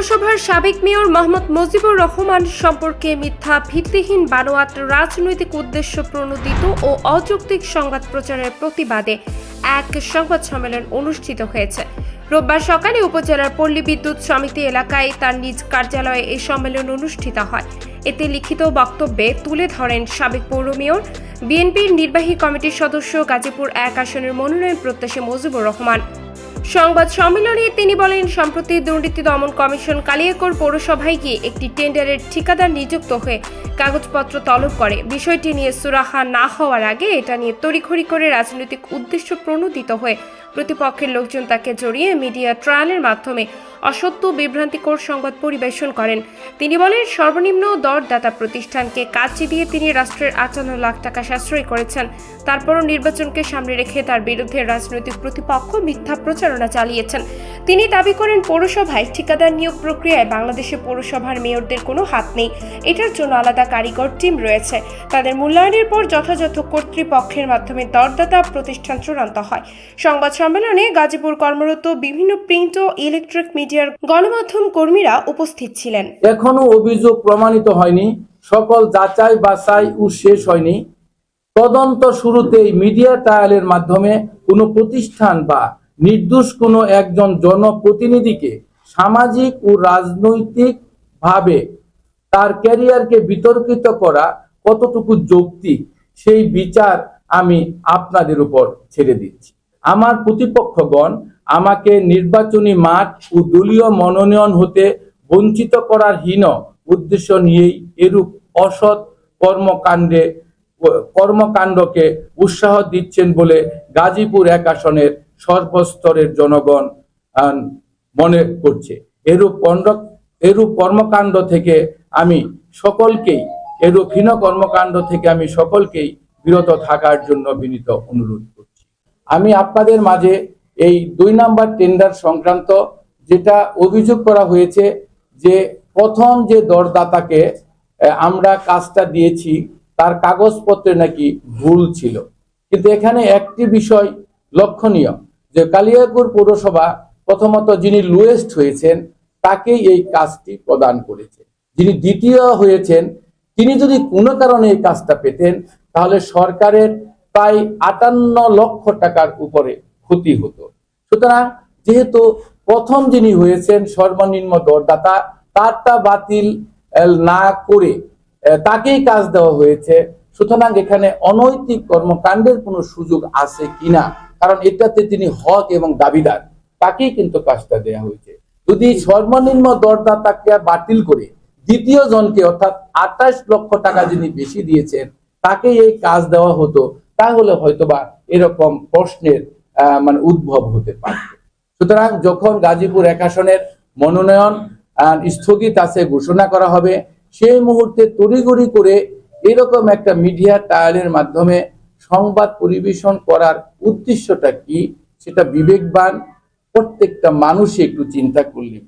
পৌরসভার সাবেক মেয়র মোহাম্মদ মুজিবুর রহমান সম্পর্কে মিথ্যা, ভিত্তিহীন বানোয়াট, রাজনৈতিক উদ্দেশ্য প্রণোদিত ও অযৌক্তিক সংবাদ প্রচারের প্রতিবাদে এক সংবাদ সম্মেলন অনুষ্ঠিত হয়েছে। রোববার সকালে উপজেলার পল্লী বিদ্যুৎ সমিতি এলাকায় তার নিজ কার্যালয়ে এই সম্মেলন অনুষ্ঠিত হয়। এতে লিখিত বক্তব্যে তুলে ধরেন সাবেক পৌর মেয়র, বিএনপির নির্বাহী কমিটির সদস্য গাজীপুর এক আসনের মনোনয়ন প্রত্যাশী মুজিবুর রহমান। সংবাদ সম্মেলনে তিনি বলেন, সম্প্রতি দুর্নীতি দমন কমিশন কালিয়াকোর পৌরসভায় গিয়ে একটি টেন্ডারের ঠিকাদার নিযুক্ত হয়ে কাগজপত্র তলব করে। বিষয়টি নিয়ে সুরাহা না হওয়ার আগে এটা নিয়ে তড়িঘড়ি করে রাজনৈতিক উদ্দেশ্য প্রণোদিত হয়ে প্রতিপক্ষের লোকজন তাকে জড়িয়ে মিডিয়া ট্রায়ালের মাধ্যমে অসত্য বিভ্রান্তিকর সংবাদ পরিবেশন করেন। তিনি বলেন, সর্বনিম্ন দরদাতা প্রতিষ্ঠানকে কাজে দিয়ে তিনি রাষ্ট্রের আটান্ন লাখ টাকা সাশ্রয় করেছেন। তারপরও নির্বাচনকে সামনে রেখে তার বিরুদ্ধে রাজনৈতিক প্রতিপক্ষ মিথ্যা প্রচারণা চালিয়েছেন। তিনি দাবি করেন, পৌরসভায় ঠিকাদার নিয়োগ প্রক্রিয়ায় বাংলাদেশে পৌরসভার মেয়রদের কোনো হাত নেই। এটার জন্য আলাদা কারিগর টিম রয়েছে। তাদের মূল্যায়নের পর যথাযথ কর্তৃপক্ষের মাধ্যমে দরদাতা প্রতিষ্ঠান চূড়ান্ত হয়। সংবাদ সম্মেলনে গাজীপুর কর্মরত বিভিন্ন প্রিন্ট ও ইলেকট্রিক মিডিয়ার গণমাধ্যম কর্মীরা উপস্থিত ছিলেন। এখনও অভিযোগ প্রমাণিত হয়নি। সকল যাচাই বাছাই ও শেষ হয়নি। তদন্ত শুরুতেই মিডিয়া ট্রায়ালের মাধ্যমে কোনো প্রতিষ্ঠান বা নির্দোষ কোনো একজন জনপ্রতিনিধিকে সামাজিক ও রাজনৈতিক ভাবে তার ক্যারিয়ারকে বিতর্কিত করা কতটুকু যৌক্তিক, সেই বিচার আমি আপনাদের উপর ছেড়ে দিচ্ছি। আমার প্রতিপক্ষগণ আমাকে নির্বাচনী মাঠ ও দলীয় মনোনয়ন হতে বঞ্চিত করার হীন উদ্দেশ্য নিয়েই এরূপ অসৎ কর্মকাণ্ডে, কর্মকাণ্ডকে উৎসাহ দিচ্ছেন বলে গাজীপুর এক আসনের সর্বস্তরের জনগণ মনে করছে। এরূপ এরূপ কর্মকাণ্ড থেকে আমি সকলকেই, এরূপ হীন কর্মকাণ্ড থেকে আমি সকলকেই বিরত থাকার জন্য বিনীত অনুরোধ আমি আপনাদের মাঝে এই দুই নাম্বার টেন্ডার সংক্রান্ত যেটা অভিযোগ করা হয়েছে যে প্রথম যে দরদাতাকে আমরা কাজটা দিয়েছি, তার কাগজপত্রে নাকি ভুল ছিল। কিন্তু এখানে একটি বিষয় লক্ষণীয়, যে কালিয়াকুর পৌরসভা প্রথমত যিনি লোয়েস্ট হয়েছেন, তাকেই এই কাজটি প্রদান করেছে। যিনি দ্বিতীয় হয়েছেন, তিনি যদি কোনো কারণে এই কাজটা পেতেন, তাহলে সরকারের প্রায় আটান্ন লক্ষ টাকার উপরে ক্ষতি হতো। সুতরাং যেহেতু প্রথম যিনি হয়েছেন সর্বনিম্ন দরদাতা, তারটা বাতিল না করে তাকেই কাজ দেওয়া হয়েছে। সুতরাং এখানে অনৈতিক কর্মকাণ্ডের কোনো সুযোগ আছে কিনা, কারণ এটাতে তিনি হক এবং দাবিদার, তাকেই কিন্তু কাজটা দেওয়া হয়েছে। যদি সর্বনিম্ন দরদাতাকে বাতিল করে দ্বিতীয় জনকে অর্থাৎ আঠাশ লক্ষ টাকা যিনি বেশি দিয়েছেন তাকে এই কাজ দেওয়া হতো। তাহলে হয়তোবা এরকম প্রশ্নের মানে উদ্ভব হতে পারত সুতরাং যখন গাজীপুর এক আসনের মনোনয়ন স্থগিত আছে, ঘোষণা করা হবে, সেই মুহূর্তে তড়িঘড়ি করে এরকম একটা মিডিয়া ট্রায়ালের মাধ্যমে সংবাদ পরিবেশন করার উদ্দেশ্যটা কি, সেটা বিবেকবান, প্রত্যেকটা মানুষই একটু চিন্তা করলে